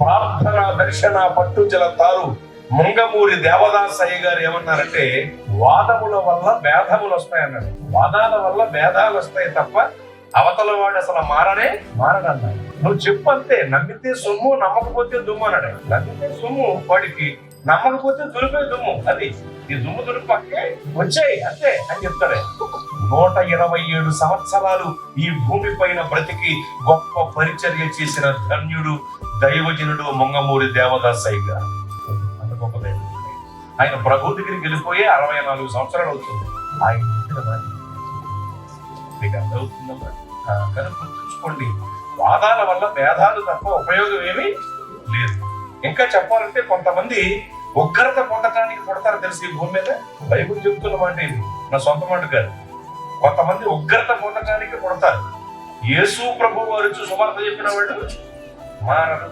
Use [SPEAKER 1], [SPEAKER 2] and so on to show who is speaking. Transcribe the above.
[SPEAKER 1] ప్రార్థన దర్శన పట్టుజల తారు ముంగమూరి దేవదాస్ అయ్య గారు ఏమన్నారంటే వాదముల వల్ల భేదములు వస్తాయన్నారు వాదాల వల్ల భేదాలు వస్తాయి తప్ప అవతల వాడు అసలు మారనే మారడన్నాడు. నువ్వు చెప్పంతే నమ్మితే సొమ్ము నమ్మకపోతే దుమ్ము అన్నాడు. నమ్మితే సొమ్ము వాడికి నమ్మకపోతే దులిపే దుమ్ము. అది ఈ దుమ్ము దులిపక్కే వచ్చాయి అంతే అని చెప్తాడు. నూట ఇరవై ఏడు సంవత్సరాలు ఈ భూమి పైన బ్రతికి గొప్ప పరిచర్య చేసిన ధన్యుడు దైవజనుడు మొంగమూరి దేవదాసయ్య గారు. అంత గొప్ప దైవజనుడు. ఆయన ప్రభు దగ్గరికి వెళ్ళిపోయి అరవై నాలుగు సంవత్సరాలు అవుతుంది. ఆయన మీకు అర్థమవుతుందమ్మా కానీ గుర్తుంచుకోండి. వాదాల వల్ల భేదాలు తప్ప ఉపయోగం ఏమీ లేదు. ఇంకా చెప్పాలంటే కొంతమంది ఉగ్రత పొందటానికి పుడతారు తెలిసి ఈ భూమి మీద? బైబుల్ చెప్తున్న మాట ఇది. నా సొంత మాట కాదు. కొంతమంది ఉగ్రత పొందటానికి కొడతారు. యేసు ప్రభు వారు సువార్త చెప్పిన వాళ్ళు మారదు